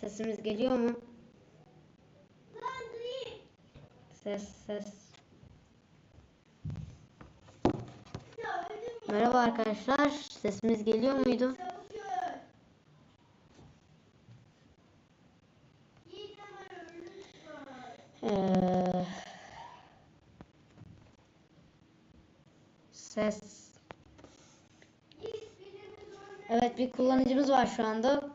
sesimiz geliyor mu? Ses ses. Merhaba arkadaşlar. Sesimiz geliyor muydu? Ee, ses. Evet bir kullanıcımız var şu anda.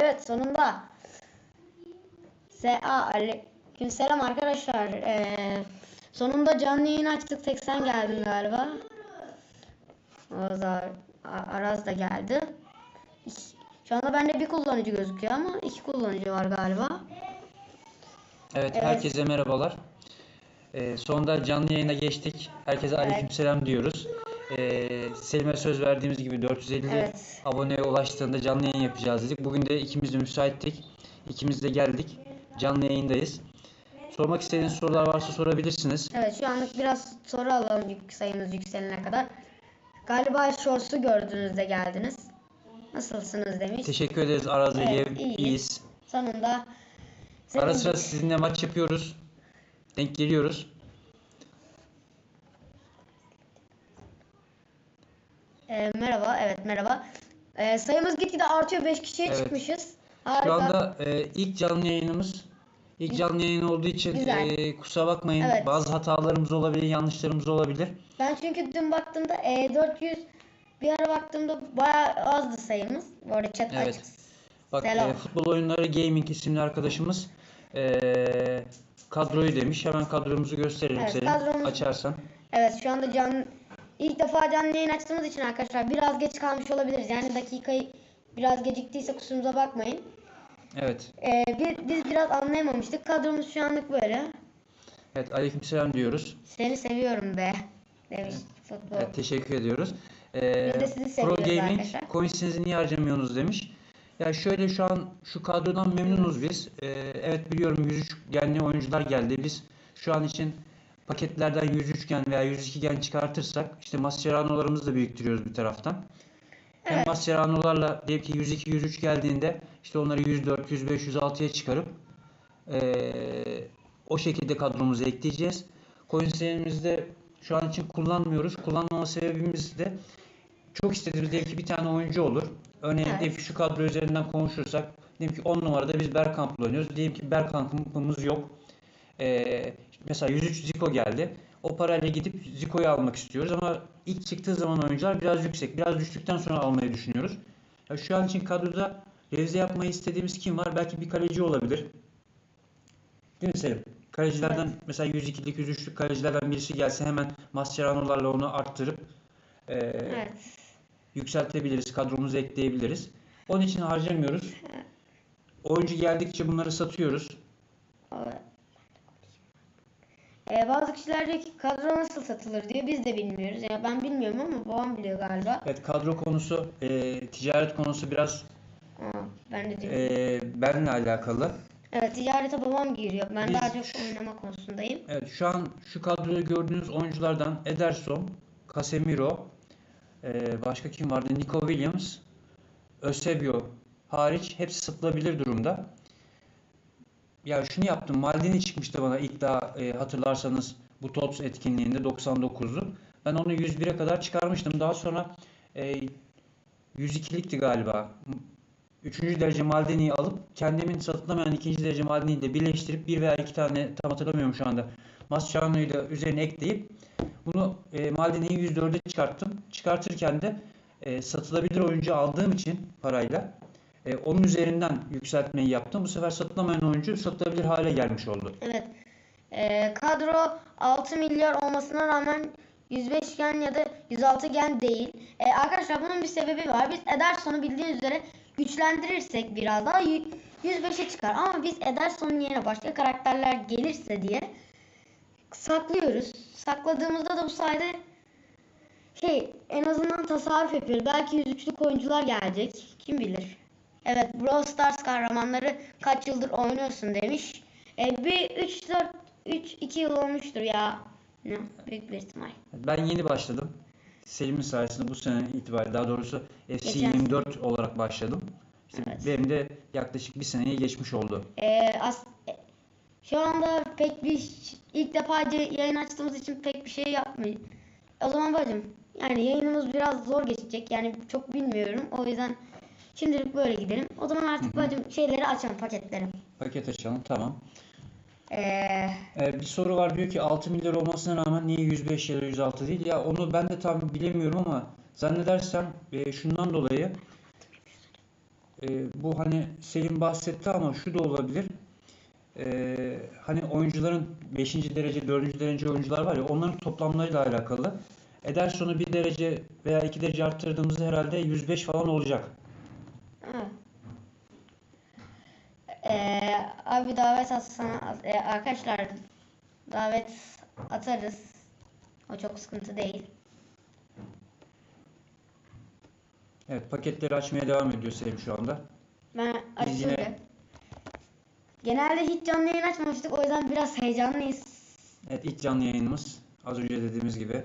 Evet sonunda. SA Aleykümselam arkadaşlar. Ee, sonunda canlı yayın açtık. 80 geldin galiba. Araz, A- Araz da geldi. Şu anda bende bir kullanıcı gözüküyor ama iki kullanıcı var galiba. Evet, Evet. herkese merhabalar. Ee, sonunda canlı yayına geçtik. Herkese Evet. aleykümselam diyoruz. Ee, Selim'e söz verdiğimiz gibi 450 Evet. aboneye ulaştığında canlı yayın yapacağız dedik. Bugün de ikimiz de müsaittik. İkimiz de geldik. Canlı yayındayız. Sormak istediğiniz sorular varsa sorabilirsiniz. Evet şu anlık biraz soru alalım yük- sayımız yükselene kadar. Galiba Shorts'u gördüğünüzde geldiniz. Nasılsınız demiş. Teşekkür ederiz Araz Evet, iyiyiz. İyiyiz. Sonunda Ara sıra sizinle maç yapıyoruz. Denk geliyoruz. Ee, merhaba, evet merhaba. Ee, sayımız gitgide artıyor. 5 kişiye Evet. çıkmışız. Harika. Şu anda e, ilk canlı yayınımız. İlk canlı yayın olduğu için Güzel. e, kusura bakmayın. Evet. Bazı hatalarımız olabilir, yanlışlarımız olabilir. Ben çünkü dün baktığımda e, 400 bir ara baktığımda bayağı azdı sayımız. Bu arada chat Evet. açık. Bak Selam. e, futbol oyunları gaming isimli arkadaşımız e, kadroyu demiş. Hemen kadromuzu gösterelim Evet, senin kadromuz- açarsan. Evet şu anda can ilk defa canlı yayın açtığımız için arkadaşlar biraz geç kalmış olabiliriz. Yani dakikayı biraz geciktiyse kusurumuza bakmayın. Evet. Ee, bir, biz biraz anlayamamıştık. Kadromuz şu anlık böyle. Evet aleykümselam diyoruz. Seni seviyorum be demiş futbol. Evet, teşekkür ediyoruz. E, Biz de sizi Pro seviyoruz Gaming arkadaşlar. coinsinizi niye harcamıyorsunuz demiş. Ya şöyle şu an şu kadrodan memnunuz biz. E, evet biliyorum 103 genli oyuncular geldi. Biz şu an için paketlerden 103 gen veya 102 gen çıkartırsak işte Mascherano'larımızı da biriktiriyoruz bir taraftan. Hem Evet. Mascherano'larla diyelim ki 102 103 geldiğinde işte onları 104 105 106'ya çıkarıp eee, o şekilde kadromuza ekleyeceğiz. Coinslerimizde şu an için kullanmıyoruz. Kullanmama sebebimiz de çok istediğimiz diyelim ki bir tane oyuncu olur. Örneğin Evet. şu kadro üzerinden konuşursak diyelim ki 10 numarada biz Bergkamp'la oynuyoruz. Diyelim ki Bergkamp'ımız yok. Ee, mesela 103 Zico geldi. O parayla gidip Zico'yu almak istiyoruz ama ilk çıktığı zaman oyuncular biraz yüksek. Biraz düştükten sonra almayı düşünüyoruz. Ya şu an için kadroda revize yapmayı istediğimiz kim var? Belki bir kaleci olabilir. Değil mi Selim? Kalecilerden mesela 102'lik 103'lük kalecilerden birisi gelse hemen Mascherano'larla onu arttırıp e, Evet. yükseltebiliriz. Kadromuza ekleyebiliriz. Onun için harcamıyoruz. Oyuncu geldikçe bunları satıyoruz. Evet. Ee, bazı kişiler diyor ki kadro nasıl satılır diyor. Biz de bilmiyoruz. Yani ben bilmiyorum ama babam biliyor galiba. Evet kadro konusu, e, ticaret konusu biraz Aa, ben de diyorum. e, benimle alakalı. Evet ticarete babam giriyor. Ben Biz- daha çok oynama konusundayım. Evet şu an şu kadroda gördüğünüz oyunculardan Ederson, Casemiro, e, başka kim vardı? Nico Williams, Eusebio hariç hepsi satılabilir durumda. Ya şunu yaptım. Maldini çıkmıştı bana ilk daha e, hatırlarsanız bu TOTS etkinliğinde 99'u. Ben onu 101'e kadar çıkarmıştım. Daha sonra e, 102'likti galiba. Üçüncü derece Maldini'yi alıp kendimin satılamayan ikinci derece Maldini'yi de birleştirip bir veya iki tane tam hatırlamıyorum şu anda. Mascherano'yu da üzerine ekleyip bunu e, Maldini'yi 104'e çıkarttım. Çıkartırken de e, satılabilir oyuncu aldığım için parayla e, onun üzerinden yükseltmeyi yaptım. Bu sefer satılamayan oyuncu satılabilir hale gelmiş oldu. Evet. Ee, kadro 6 milyar olmasına rağmen 105 gen ya da 106 gen değil. Ee, arkadaşlar bunun bir sebebi var. Biz Ederson'u bildiğiniz üzere güçlendirirsek biraz daha y- 105'e çıkar. Ama biz Ederson'un yerine başka karakterler gelirse diye saklıyoruz. Sakladığımızda da bu sayede şey en azından tasarruf yapıyoruz. Belki 103'lük oyuncular gelecek. Kim bilir. Evet Brawl Stars kahramanları kaç yıldır oynuyorsun demiş. E, bir 3 4 3 2 yıl olmuştur ya. Ne? Büyük bir ihtimal. Ben yeni başladım. Selim'in sayesinde bu sene itibariyle daha doğrusu FC Geçen 24 olarak başladım. İşte Evet. benim de yaklaşık bir seneye geçmiş oldu. Ee, as- e, şu anda pek bir ilk defa yayın açtığımız için pek bir şey yapmayın. O zaman bacım yani yayınımız biraz zor geçecek. Yani çok bilmiyorum. O yüzden şimdilik böyle gidelim. O zaman artık bacım şeyleri açalım paketleri. Paket açalım tamam. Ee, Ee, bir soru var diyor ki 6 milyar olmasına rağmen niye 105 ya da 106 değil? Ya onu ben de tam bilemiyorum ama zannedersem e, şundan dolayı e, bu hani Selim bahsetti ama şu da olabilir. E, hani oyuncuların 5. derece, 4. derece oyuncular var ya onların toplamlarıyla alakalı. Ederson'u bir derece veya iki derece arttırdığımızda herhalde 105 falan olacak. Ee, abi davet atsana e, arkadaşlar davet atarız. O çok sıkıntı değil. Evet paketleri açmaya devam ediyor Selim şu anda. Ben açtım yine-. Genelde hiç canlı yayın açmamıştık o yüzden biraz heyecanlıyız. Evet ilk canlı yayınımız az önce dediğimiz gibi.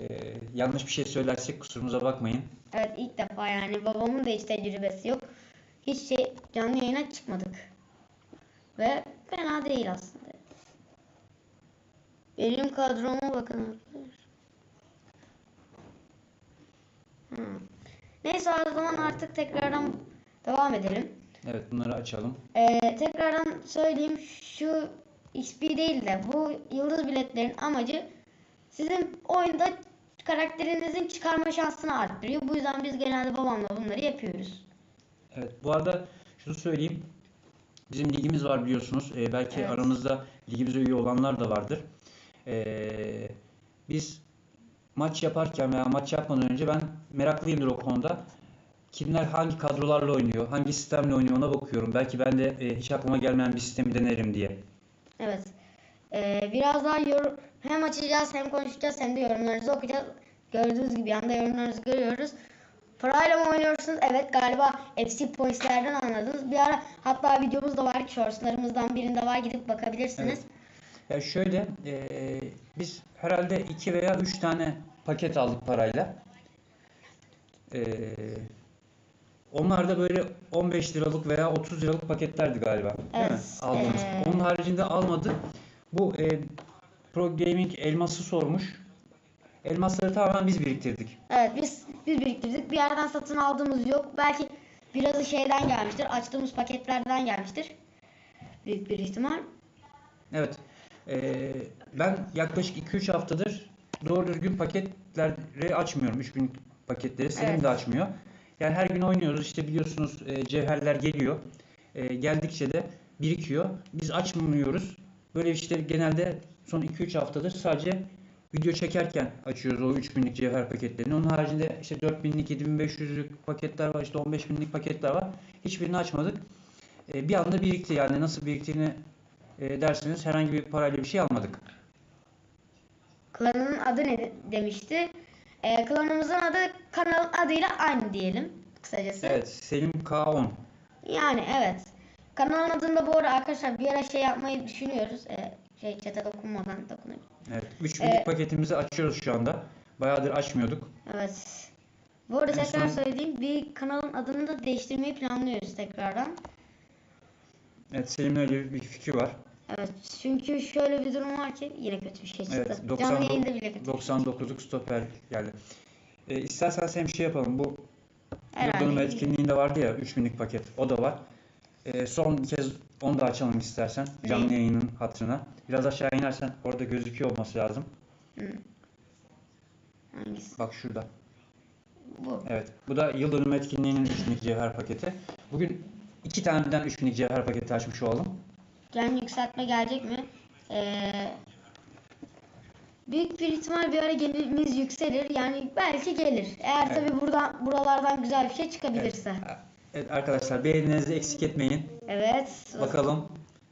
E, yanlış bir şey söylersek kusurumuza bakmayın. Evet ilk defa yani babamın da hiç tecrübesi yok. Hiç şey canlı yayına çıkmadık. Ve fena değil aslında. Benim kadroma bakın arkadaşlar. Hmm. Neyse o zaman artık tekrardan devam edelim. Evet bunları açalım. Ee, tekrardan söyleyeyim şu XP değil de bu yıldız biletlerin amacı sizin oyunda karakterinizin çıkarma şansını arttırıyor. Bu yüzden biz genelde babamla bunları yapıyoruz. Evet bu arada şunu söyleyeyim. Bizim ligimiz var biliyorsunuz. Ee, belki Evet. aranızda ligimize üye olanlar da vardır. Ee, biz maç yaparken veya maç yapmadan önce ben meraklıyımdır o konuda. Kimler hangi kadrolarla oynuyor, hangi sistemle oynuyor ona bakıyorum. Belki ben de e, hiç aklıma gelmeyen bir sistemi denerim diye. Evet. Ee, biraz daha yor hem açacağız hem konuşacağız hem de yorumlarınızı okuyacağız. Gördüğünüz gibi yanda yorumlarınızı görüyoruz. Parayla mı oynuyorsunuz? Evet galiba FC Points'lerden anladınız. Bir ara hatta videomuz da var. Shortslarımızdan birinde var. Gidip bakabilirsiniz. Ya şöyle, e, biz herhalde iki veya üç tane paket aldık parayla. E, onlar da böyle 15 liralık veya 30 liralık paketlerdi galiba. Değil mi? Evet, Aldığımız. e, Onun haricinde almadık. Bu e, Pro Gaming elması sormuş. Elmasları tamamen biz biriktirdik. Evet biz biz biriktirdik. Bir yerden satın aldığımız yok. Belki birazı şeyden gelmiştir. Açtığımız paketlerden gelmiştir. Büyük bir ihtimal. Evet. E, ben yaklaşık 2-3 haftadır doğru düzgün paketleri açmıyorum. 3000 paketleri. Selim Evet. de açmıyor. Yani her gün oynuyoruz. İşte biliyorsunuz e, cevherler geliyor. E, geldikçe de birikiyor. Biz açmıyoruz. Böyle işte genelde son 2-3 haftadır sadece video çekerken açıyoruz o 3000'lik cevher paketlerini. Onun haricinde işte 4000'lik, 7500'lük paketler var. işte 15000'lik paketler var. Hiçbirini açmadık. E, bir anda birikti yani nasıl biriktiğini e, derseniz herhangi bir parayla bir şey almadık. Klanın adı ne demişti? Ee, klanımızın adı kanalın adıyla aynı diyelim. Kısacası. Evet, Selim K10. Yani evet. Kanalın adında bu arada arkadaşlar bir ara şey yapmayı düşünüyoruz. Ee, şey chat'e dokunmadan dokunabilir. Evet, 3000'lik Ee, paketimizi açıyoruz şu anda. Bayağıdır açmıyorduk. Evet. Bu arada En tekrar son- söyleyeyim. Bir kanalın adını da değiştirmeyi planlıyoruz tekrardan. Evet, Selim'in öyle bir fikri var. Evet. Çünkü şöyle bir durum var ki yine kötü bir şey çıktı. Evet, Canlı 99 yayında bile kötü. 99'luk stoper geldi. Ee, istersen sen bir şey yapalım. Bu Herhalde. Yıldönüm etkinliğinde vardı ya 3000'lik paket. O da var. Ee, son bir kez onu da açalım istersen. Canlı yayının hatırına. Biraz aşağı inersen orada gözüküyor olması lazım. Hı. Hangisi? Bak şurada. Bu. Evet. Bu da yıl dönümü etkinliğinin 3000'lik cevher paketi. Bugün iki tane birden 3000'lik cevher paketi açmış olalım. Gen yükseltme gelecek mi? Ee, büyük bir ihtimal bir ara genimiz yükselir. Yani belki gelir. Eğer Evet. tabi buradan buralardan güzel bir şey çıkabilirse. Evet arkadaşlar beğenilerinizi eksik etmeyin. Evet. Bakalım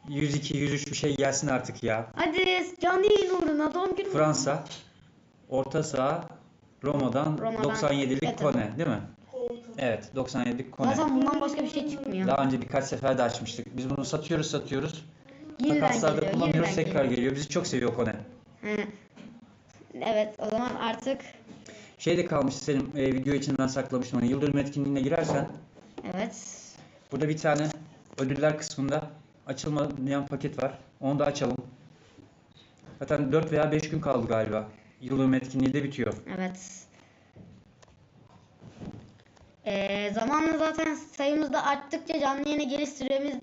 102 103 bir şey gelsin artık ya. Hadi canlı yayın uğruna doğum günü. Fransa orta saha Roma'dan, Roma'dan 97'lik Beto. Kone değil mi? Evet 97'lik Kone. Zaten bundan başka bir şey çıkmıyor. Daha önce birkaç sefer de açmıştık. Biz bunu satıyoruz satıyoruz. Takaslarda kullanıyoruz tekrar geliyor. geliyor. Bizi çok seviyor Kone. Hı. Evet o zaman artık Şey de kalmış senin e, video için ben saklamıştım onu. Yıldırım etkinliğine girersen Evet. burada bir tane ödüller kısmında açılmayan paket var. Onu da açalım. Zaten 4 veya 5 gün kaldı galiba. Yıldırım etkinliği de bitiyor. Evet. Ee, zamanla zaten sayımız da arttıkça canlı yayına geliş süremiz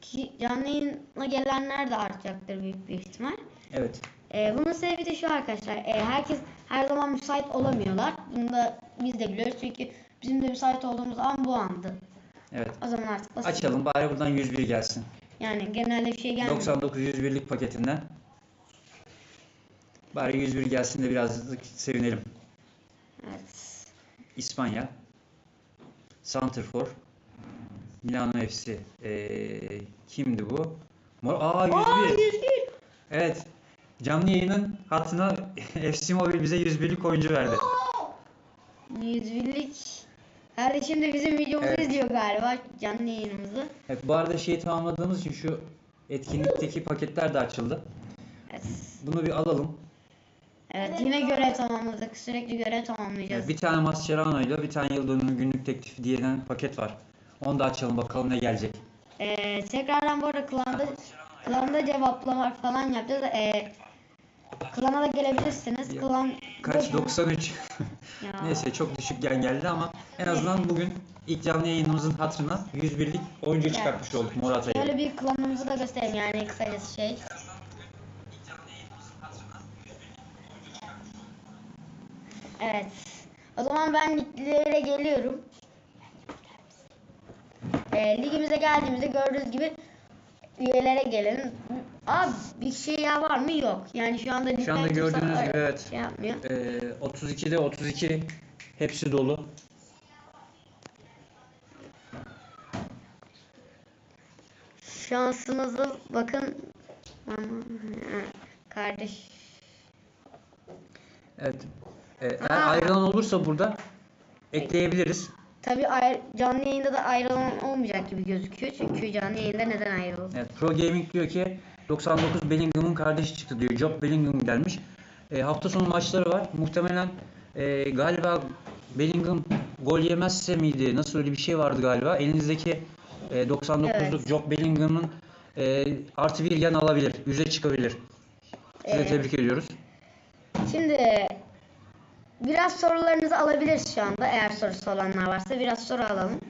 ki canlı yayına gelenler de artacaktır büyük bir ihtimal. Evet. Ee, bunun sebebi de şu arkadaşlar. Ee, herkes her zaman müsait olamıyorlar. Bunu da biz de biliyoruz çünkü bizim de müsait olduğumuz an bu andı. Evet. O zaman artık basit. Açalım bari buradan 101 gelsin. Yani genelde bir şey gelmiyor. 99 101'lik paketinden. Bari 101 gelsin de birazcık sevinelim. Evet. İspanya. Santrfor. Milano FC. Ee, kimdi bu? Mor Aa 101. Aa 101. Evet. Canlı yayının hatına FC Mobil bize 101'lik oyuncu verdi. 101'lik. Kardeşim de bizim videomuzu Evet. izliyor galiba canlı yayınımızı. Evet, bu arada şeyi tamamladığımız için şu etkinlikteki paketler de açıldı. Evet. Bunu bir alalım. Evet yine görev tamamladık. Sürekli görev tamamlayacağız. Evet, bir tane Mascherano ile bir tane yıl dönümü günlük teklifi diyen paket var. Onu da açalım bakalım ne gelecek. Ee, tekrardan bu arada klanda, klanda cevaplama falan yapacağız. Ee, klana da gelebilirsiniz. Ya, Klan Kaç? 93. Ya. Neyse çok düşük gen geldi ama en azından bugün ilk canlı yayınımızın hatırına 101'lik oyuncu çıkartmış olduk Morata'yı. Şöyle bir klanımızı da göstereyim yani kısacası şey. Evet. O zaman ben liglere geliyorum. Ee, ligimize geldiğimizde gördüğünüz gibi üyelere gelelim. Abi bir şey ya var mı? Yok. Yani şu anda Şu anda gördüğünüz gibi evet. Şey yapmıyor. Ee, 32'de 32 hepsi dolu. Şansımızı bakın. Kardeş. Evet. Ee, eğer ayrılan olursa burada ekleyebiliriz. Tabi canlı yayında da ayrılan olmayacak gibi gözüküyor. Çünkü canlı yayında neden ayrıldı? Evet, Pro Gaming diyor ki 99 Bellingham'ın kardeşi çıktı diyor. Job Bellingham gelmiş. E, hafta sonu maçları var. Muhtemelen e, galiba Bellingham gol yemezse miydi? Nasıl öyle bir şey vardı galiba. Elinizdeki e, 99'luk Evet. Job Bellingham'ın e, artı bir gen alabilir. Yüze çıkabilir. Sizi Evet. tebrik ediyoruz. Şimdi biraz sorularınızı alabiliriz şu anda. Eğer sorusu olanlar varsa biraz soru alalım.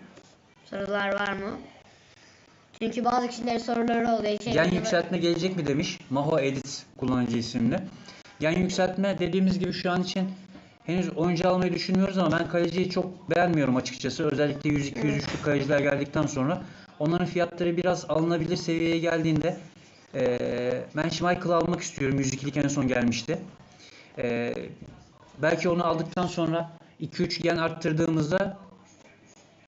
Sorular var mı? Çünkü bazı kişilerin soruları oluyor. Şey, Gen yükseltme gelecek mi demiş. Maho Edit kullanıcı isimli. Gen yükseltme dediğimiz gibi şu an için henüz oyuncu almayı düşünmüyoruz ama ben kaleciyi çok beğenmiyorum açıkçası. Özellikle 100-200-3'lük kaleciler geldikten sonra onların fiyatları biraz alınabilir seviyeye geldiğinde eee ben Schmeichel'ı almak istiyorum. 102'lik en son gelmişti. Eee, belki onu aldıktan sonra 2-3 gen arttırdığımızda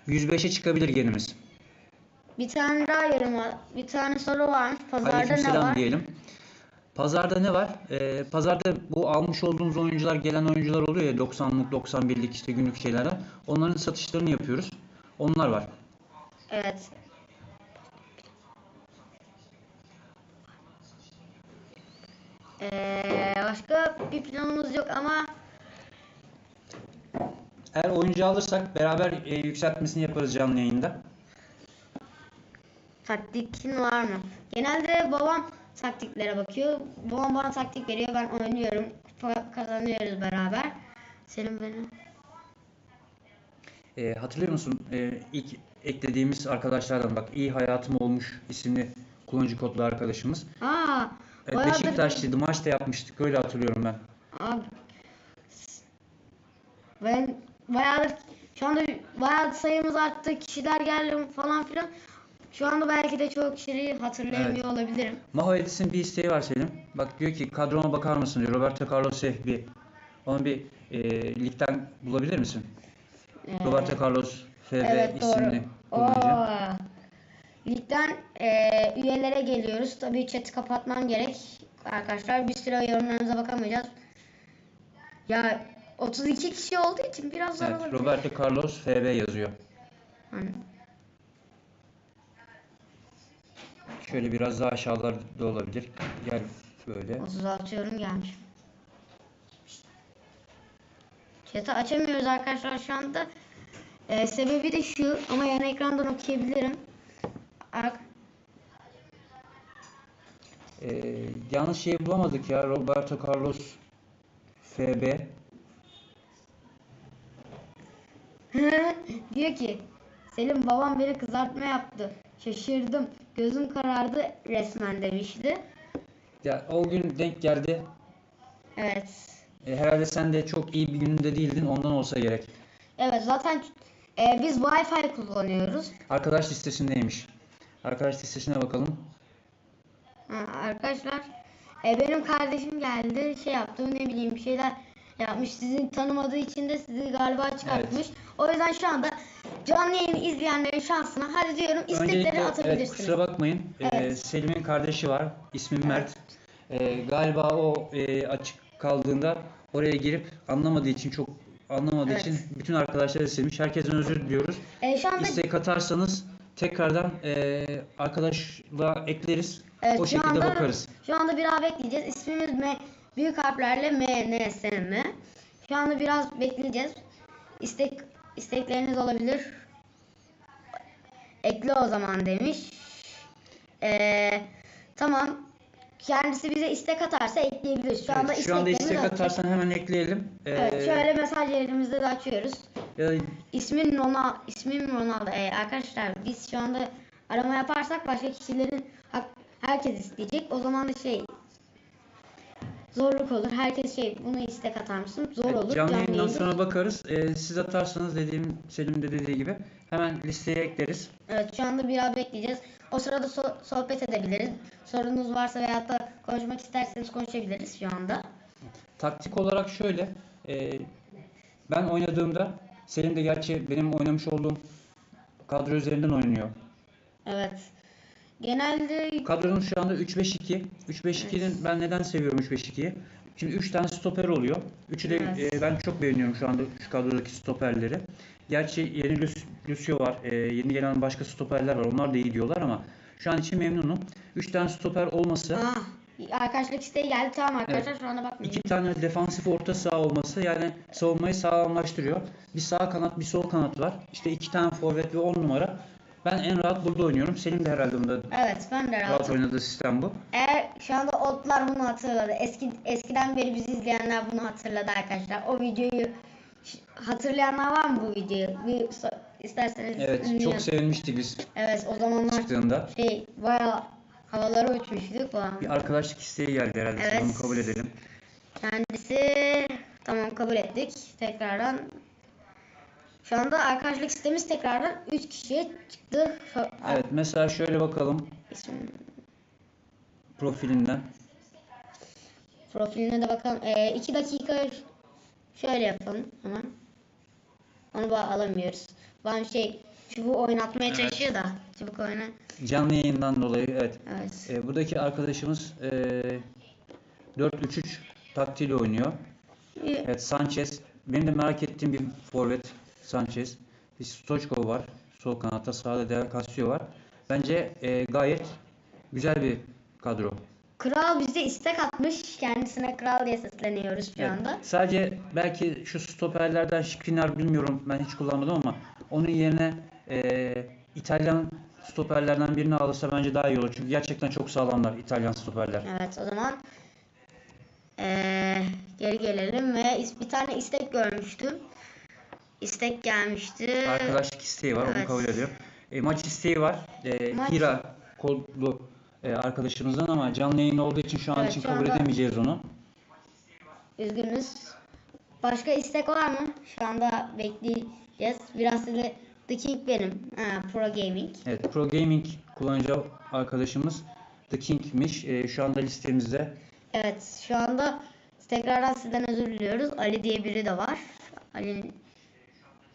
105'e çıkabilir genimiz. Bir tane daha yorum var. Bir tane soru varmış. Pazarda ne Aleykümselam var? diyelim. Pazarda ne var? Ee, pazarda bu almış olduğumuz oyuncular, gelen oyuncular oluyor ya 90'lık, 91'lik işte günlük şeylerden. Onların satışlarını yapıyoruz. Onlar var. Evet. Ee, başka bir planımız yok ama Eğer oyuncu alırsak beraber e, yükseltmesini yaparız canlı yayında. Taktikin var mı? Genelde babam taktiklere bakıyor. Babam bana taktik veriyor. Ben oynuyorum. Kupa Kazanıyoruz beraber. Senin benim. Ee, hatırlıyor musun? Ee, ilk eklediğimiz arkadaşlardan bak iyi hayatım olmuş isimli kullanıcı kodlu arkadaşımız. Aa, Evet, bayağıdır- Beşiktaşlıydı. Maç da yapmıştık. Öyle hatırlıyorum ben. Abi. Ben bayağıdır şu anda bayağı sayımız arttı. Kişiler geldi falan filan. Şu anda belki de çoğu kişiyi hatırlayamıyor olabilirim. Maho Edis'in bir isteği var Selim. Bak diyor ki kadroma bakar mısın diyor. Roberto Carlos bir onu bir e, ligden bulabilir misin? Ee, Roberto Carlos FB evet isimli kullanıcı. Ligden e, üyelere geliyoruz. Tabii chat'i kapatmam gerek. Arkadaşlar bir süre yorumlarınıza bakamayacağız. Ya 32 kişi olduğu için biraz zor Evet, olabilir. Roberto Carlos FB yazıyor. Hani, Şöyle biraz daha aşağılarda olabilir. Gel böyle. 36 yorum gelmiş. Chat'i açamıyoruz arkadaşlar şu anda. Ee, sebebi de şu ama yan ekrandan okuyabilirim. Ar- Ee, yalnız şeyi bulamadık ya. Roberto Carlos FB. Diyor ki Selim babam beni kızartma yaptı. Şaşırdım. Gözüm karardı resmen demişti. Ya o gün denk geldi. Evet. E, herhalde sen de çok iyi bir gününde değildin. Ondan olsa gerek. Evet zaten e, biz Wi-Fi kullanıyoruz. Arkadaş listesindeymiş. Arkadaş listesine bakalım. Ha, arkadaşlar e, benim kardeşim geldi şey yaptı ne bileyim bir şeyler yapmış sizin tanımadığı için de sizi galiba çıkartmış. O yüzden şu anda canlı yayını izleyenlerin şansına hadi diyorum istekleri Öncelikle evet, atabilirsiniz. kusura bakmayın. Ee, Evet. Selim'in kardeşi var. İsmi Mert. Ee, galiba o e, açık kaldığında oraya girip anlamadığı için çok anlamadığı Evet. için bütün arkadaşlar istemiş. Herkesten özür diliyoruz. E, şu anda İstek atarsanız tekrardan e, arkadaşla ekleriz. Evet, o şu şekilde anda- bakarız. Şu anda biraz bekleyeceğiz. İsmimiz M, büyük harflerle M, N, S, M. Şu anda biraz bekleyeceğiz. İstek istekleriniz olabilir. Ekle o zaman demiş. Ee, tamam. Kendisi bize istek atarsa ekleyebiliriz. Şu anda Evet, şu anda istek atarsan hemen ekleyelim. Ee, Evet, şöyle mesaj yerimizde de açıyoruz. ya İsmin Ronaldo, ismim Ronaldo. Ee, arkadaşlar biz şu anda arama yaparsak başka kişilerin herkes isteyecek. O zaman da şey zorluk olur. Herkes şey bunu istek atar mısın? Zor olur. Canlı yayından yayında- sonra bakarız. Ee, siz atarsanız dediğim Selim de dediği gibi hemen listeye ekleriz. Evet şu anda biraz bekleyeceğiz. O sırada so- sohbet edebiliriz. Sorunuz varsa veyahut da konuşmak isterseniz konuşabiliriz şu anda. Taktik olarak şöyle. e, ben oynadığımda Selim de gerçi benim oynamış olduğum kadro üzerinden oynuyor. Evet. Genelde Kadronun şu anda 3-5-2. 3-5-2'nin ben neden seviyorum 3-5-2'yi? Şimdi 3 tane stoper oluyor. Üçü de Evet. e, ben çok beğeniyorum şu anda şu kadrodaki stoperleri. Gerçi yeni Lus- Lucio var. e, yeni gelen başka stoperler var. Onlar da iyi diyorlar ama şu an için memnunum. 3 tane stoper olması, Aa, arkadaşlık isteği geldi. Tamam arkadaşlar şu anda bakmayın. iki tane defansif orta saha olması yani savunmayı sağlamlaştırıyor. Bir sağ kanat, bir sol kanat var. İşte iki tane forvet ve 10 numara. Ben en rahat burada oynuyorum. Senin de herhalde bunda Evet ben de rahat rahatım. oynadığı sistem bu. Eğer şu anda otlar bunu hatırladı. Eski eskiden beri bizi izleyenler bunu hatırladı arkadaşlar. O videoyu hatırlayanlar var mı bu videoyu? Bir isterseniz Evet, dinleyin. çok sevinmiştik biz Evet o zamanlar çıktığında. şey bayağı havalara uçmuştuk falan. Bir arkadaşlık isteği geldi herhalde. Evet. Onu kabul edelim. Kendisi tamam kabul ettik. Tekrardan şu anda arkadaşlık sistemimiz tekrardan 3 kişiye çıktı. Evet, mesela şöyle bakalım İsmim- profilinden. Profiline de bakalım. 2 dakika şöyle yapalım hemen. Onu alamıyoruz. Ben şey çubuğu oynatmaya Evet. çalışıyor da çubuk oyna. Canlı yayından dolayı evet. Evet. E, buradaki arkadaşımız e, 4-3-3 taktiğiyle oynuyor. İyi. Evet Sanchez. Benim de merak ettiğim bir forvet Sanchez. Bir Stoichkov var. Sol kanatta sağda Del Castillo var. Bence e, gayet güzel bir kadro. Kral bize istek atmış. Kendisine kral diye sesleniyoruz şu Evet. anda. Sadece belki şu stoperlerden Skriniar bilmiyorum ben hiç kullanmadım ama onun yerine e, İtalyan stoperlerden birini alırsa bence daha iyi olur. Çünkü gerçekten çok sağlamlar İtalyan stoperler. Evet o zaman eee, geri gelelim ve bir tane istek görmüştüm. İstek gelmişti. Arkadaşlık isteği var onu Evet. kabul ediyorum. E, maç isteği var. E, Maç- Hira kodlu e, arkadaşımızdan ama canlı yayın olduğu için şu an Evet, için kabul anda- edemeyeceğiz onu. Üzgünüz. Başka istek var mı? Şu anda bekleyeceğiz. Biraz size The King benim. Ha, Pro Gaming. Evet Pro Gaming kullanıcı arkadaşımız The King'miş. E, şu anda listemizde. Evet şu anda tekrardan sizden özür diliyoruz. Ali diye biri de var. Ali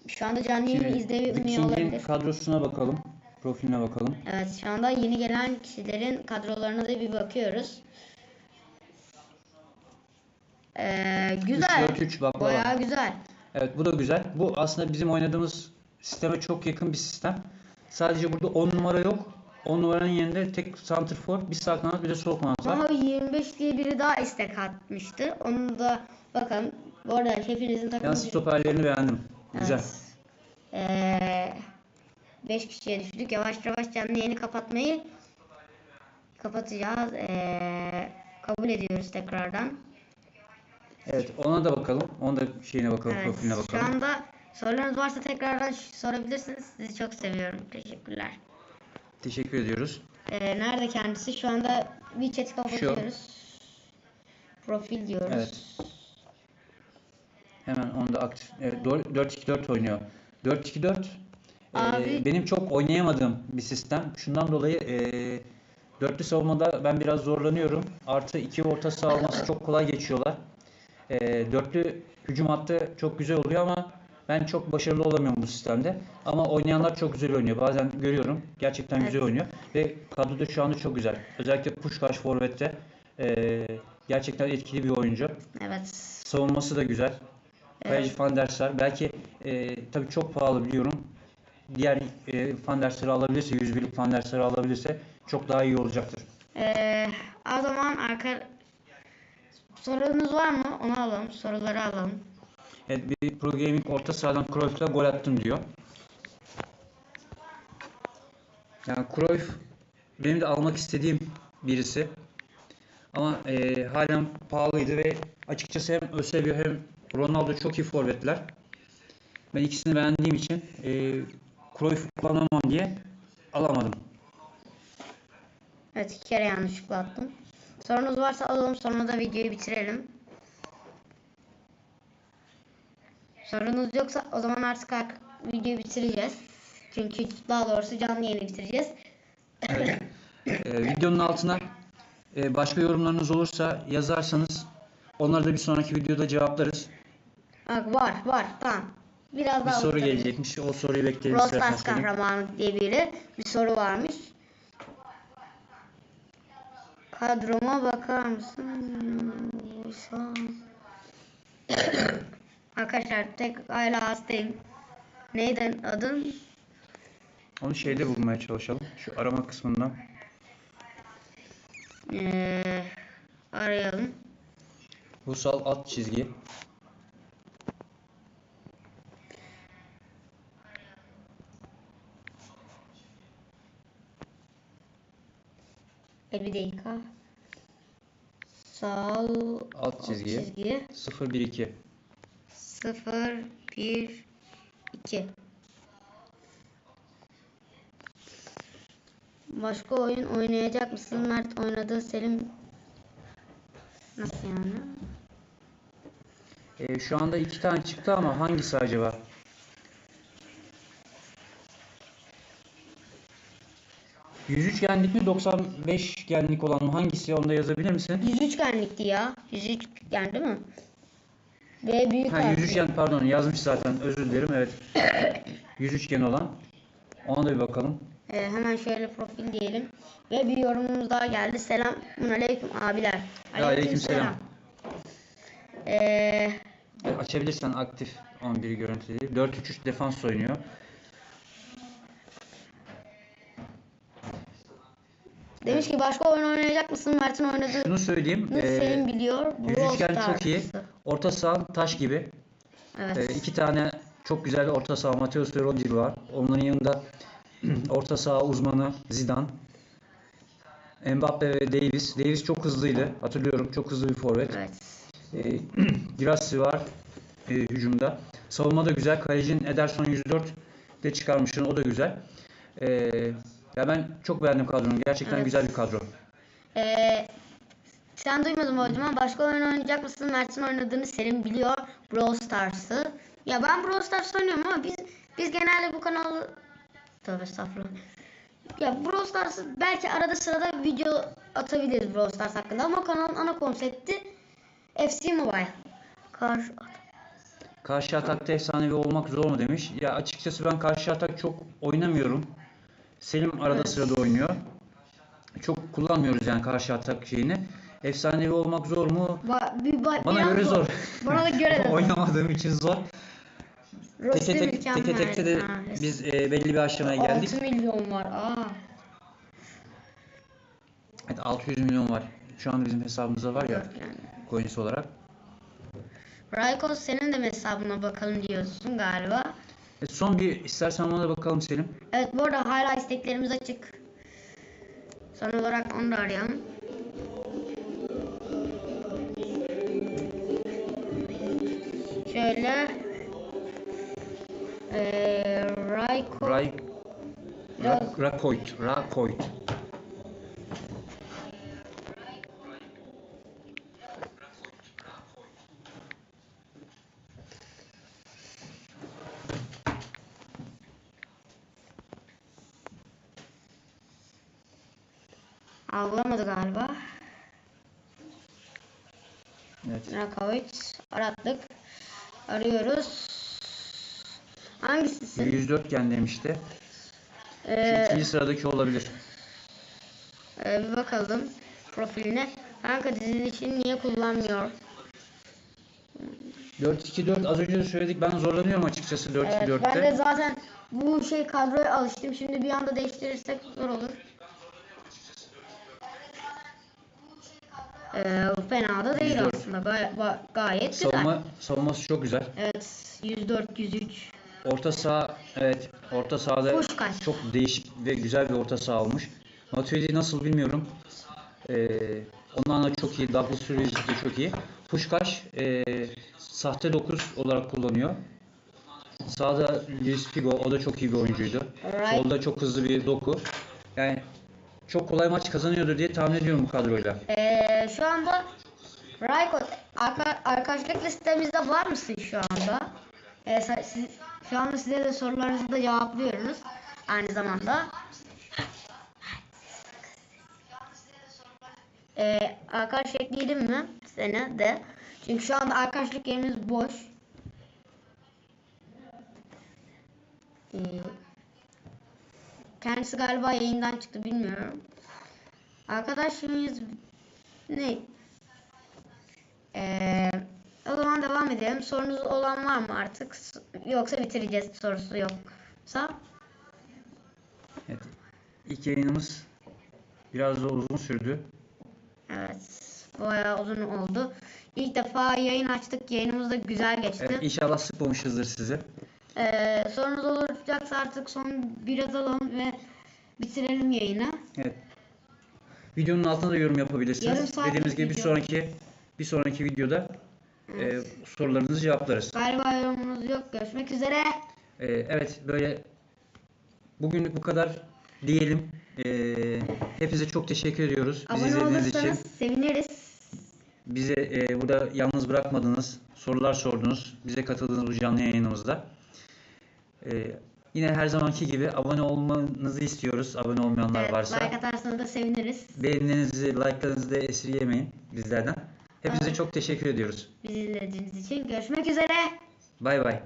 şu anda canlı yayını izlemiyor olabilir. kadrosuna bakalım. Profiline bakalım. Evet şu anda yeni gelen kişilerin kadrolarına da bir bakıyoruz. Ee, güzel. 3-4-3 baklava. Bayağı güzel. Evet bu da güzel. Bu aslında bizim oynadığımız sisteme çok yakın bir sistem. Sadece burada 10 numara yok. 10 numaranın yerinde tek santrfor, bir sağ kanat bir de sol kanat var. Ama 25 diye biri daha istek atmıştı. Onu da bakalım. Bu arada hepinizin takımı... Yalnız stoperlerini beğendim. Güzel. Evet. 5 kişiye düştük. Yavaş yavaş canlı yayını kapatmayı kapatacağız. Ee, kabul ediyoruz tekrardan. Evet ona da bakalım. Ona da şeyine bakalım, Evet, profiline şu bakalım. anda sorularınız varsa tekrardan sorabilirsiniz. Sizi çok seviyorum. Teşekkürler. Teşekkür ediyoruz. Ee, nerede kendisi? Şu anda WeChat'i kapatıyoruz. Profil diyoruz. Evet. Hemen onu da aktif. Evet, 4-2-4 oynuyor. 4-2-4 e, benim çok oynayamadığım bir sistem. Şundan dolayı e, dörtlü savunmada ben biraz zorlanıyorum. Artı iki orta saha olması çok kolay geçiyorlar. E, dörtlü hücum hattı çok güzel oluyor ama ben çok başarılı olamıyorum bu sistemde. Ama oynayanlar çok güzel oynuyor. Bazen görüyorum. Gerçekten güzel Evet. oynuyor. Ve kadroda şu anda çok güzel. Özellikle Puşkaş Forvet'te e, gerçekten etkili bir oyuncu. Evet. Savunması da güzel. Kaleci Evet. Van der Sar. Belki e, tabii çok pahalı biliyorum. Diğer e, Van der Sar'ı alabilirse, 101'lik Van der Sar'ı alabilirse çok daha iyi olacaktır. Ee, o zaman arka sorunuz var mı? Onu alalım. Soruları alalım. Evet, bir Pro Gaming orta sahadan Cruyff'la gol attım diyor. Yani Cruyff benim de almak istediğim birisi. Ama e, halen pahalıydı ve açıkçası hem Eusebio hem Ronaldo çok iyi forvetler. Ben ikisini beğendiğim için e, Cruyff kullanamam diye alamadım. Evet iki kere yanlışlıkla attım. Sorunuz varsa alalım sonra da videoyu bitirelim. Sorunuz yoksa o zaman artık ar- videoyu bitireceğiz. Çünkü daha doğrusu canlı yayını bitireceğiz. Evet. E, videonun altına e, başka yorumlarınız olursa yazarsanız onları da bir sonraki videoda cevaplarız. Bak var var tamam. Biraz Bir daha soru uzatabiliriz. gelecekmiş. O soruyu bekleyelim. Stars kahramanı diye biri bir soru varmış. Kadroma bakar mısın? Arkadaşlar tek hala hastayım. Neyden adın? Onu şeyde bulmaya çalışalım. Şu arama kısmından. Ee, arayalım. Vusal alt çizgi. E, bir dakika. Sol Alt çizgi. çizgi 012. 0 1 2 Başka oyun oynayacak mısın? Mert oynadı. Selim nasıl yani? Ee, şu anda iki tane çıktı ama hangisi acaba? ...103 genlik mi 95 genlik olan mı? Hangisi? Onu da yazabilir misin? 103 genlikti ya. 103 gen değil mi? Ve büyük Ha harfli. 103 gen pardon yazmış zaten. Özür dilerim. Evet. 103 gen olan. Ona da bir bakalım. Ee, hemen şöyle profil diyelim. Ve bir yorumumuz daha geldi. Selamun aleyküm abiler. Aleykümselam. Ee, Açabilirsen aktif 11'i görüntüledi. 4-3-3 defans oynuyor. Demiş ki başka oyun oynayacak mısın? Mert'in oynadığı Şunu söyleyeyim. Ee, Selim biliyor. Yüzüçgen çok iyi. Orta saha taş gibi. Evet. Ee, iki tane çok güzel orta saha Mateus ve Rodri var. Onların yanında orta saha uzmanı Zidane. Mbappe ve Davis. Davis çok hızlıydı. Hatırlıyorum. Çok hızlı bir forvet. Evet. Ee, Girassi var e, hücumda. Savunma da güzel. Kalecinin Ederson 104 de çıkarmışsın. O da güzel. Ee, ya ben çok beğendim kadronu. Gerçekten Evet. güzel bir kadro. Ee, sen duymadın mı hocam? Başka oyun oynayacak mısın? Mert'in oynadığını Selim biliyor. Brawl Stars'ı. Ya ben Brawl Stars oynuyorum ama biz biz genelde bu kanalı Tövbe estağfurullah. Ya Brawl Stars'ı belki arada sırada video atabiliriz Brawl Stars hakkında ama kanalın ana konsepti FC Mobile. Karşı Karşı atakta efsanevi olmak zor mu demiş. Ya açıkçası ben karşı atak çok oynamıyorum. Selim arada Evet. sırada oynuyor. Çok kullanmıyoruz yani karşı atak şeyini. Efsanevi olmak zor mu? Ba- bir, ba- Bana göre zor. Bana da göre de zor. Oynamadığım için zor. Teke tek, teke tekte de Ha, biz e, belli bir aşamaya geldik. 6 milyon var. Aa. Evet, 600 milyon var. Şu anda bizim hesabımızda var ya Yani. coins olarak. Raikos senin de hesabına bakalım diyorsun galiba. E, son bir istersen ona bakalım Selim. Evet bu arada hala isteklerimiz açık. Son olarak onu da arayalım. Şöyle eee Raiko Ray Biraz- Ra- algılamadı galiba. Evet. Rakovic arattık. Arıyoruz. Hangisisin? 104 gen demişti. Şu Ee, ikinci sıradaki olabilir. e, bir bakalım profiline. Kanka dizilişini niye kullanmıyor? 4-2-4 az önce de söyledik. Ben zorlanıyorum açıkçası 4-2-4'te. Evet, ben de zaten bu şey kadroya alıştım. Şimdi bir anda değiştirirsek zor olur. Ee, fena da değil 104. aslında. Gay- ba- gayet güzel. Savunma, savunması çok güzel. Evet, 104 103. Orta saha evet orta sahada çok değişik ve güzel bir orta saha olmuş. Matuidi nasıl bilmiyorum. Ee, ondan da çok iyi. Douglas Luiz de çok iyi. Puşkaş ee, sahte 9 olarak kullanıyor. Sağda Luis Figo o da çok iyi bir oyuncuydu. Right. Solda çok hızlı bir doku. Yani çok kolay maç kazanıyordur diye tahmin ediyorum bu kadroyla. Ee, şu anda Raikot arka, arkadaşlık listemizde var mısın şu anda? Ee, siz, şu anda size de sorularınızı da cevaplıyoruz aynı zamanda. Ee, arkadaş ekleyelim mi seni de? Çünkü şu anda arkadaşlık yerimiz boş. Ee, kendisi galiba yayından çıktı bilmiyorum. Arkadaşımız ne? Ee, o zaman devam edelim. Sorunuz olan var mı artık? Yoksa bitireceğiz sorusu yoksa. Evet. İlk yayınımız biraz da uzun sürdü. Evet. Bayağı uzun oldu. İlk defa yayın açtık. Yayınımız da güzel geçti. Evet, inşallah sıkmamışızdır sizi. Ee, sorunuz olacaksa artık son biraz alalım ve bitirelim yayını. Evet. Videonun altına da yorum Yarım yapabilirsiniz. saatlik Dediğimiz gibi bir video. sonraki bir sonraki videoda e, sorularınızı cevaplarız. Galiba yorumunuz yok. Görüşmek üzere. E, evet böyle bugünlük bu kadar diyelim. E, hepinize çok teşekkür ediyoruz bizi Abone izlediğiniz için. olursanız seviniriz. Bizi e, burada yalnız bırakmadınız. Sorular sordunuz. Bize katıldığınız bu canlı yayınımızda. E, yine her zamanki gibi abone olmanızı istiyoruz. Abone olmayanlar Evet, varsa. like atarsanız da seviniriz. Beğenilerinizi, like'larınızı da esirgemeyin bizlerden. Hepinize Evet. çok teşekkür ediyoruz. Bizi izlediğiniz için görüşmek üzere. Bay bay.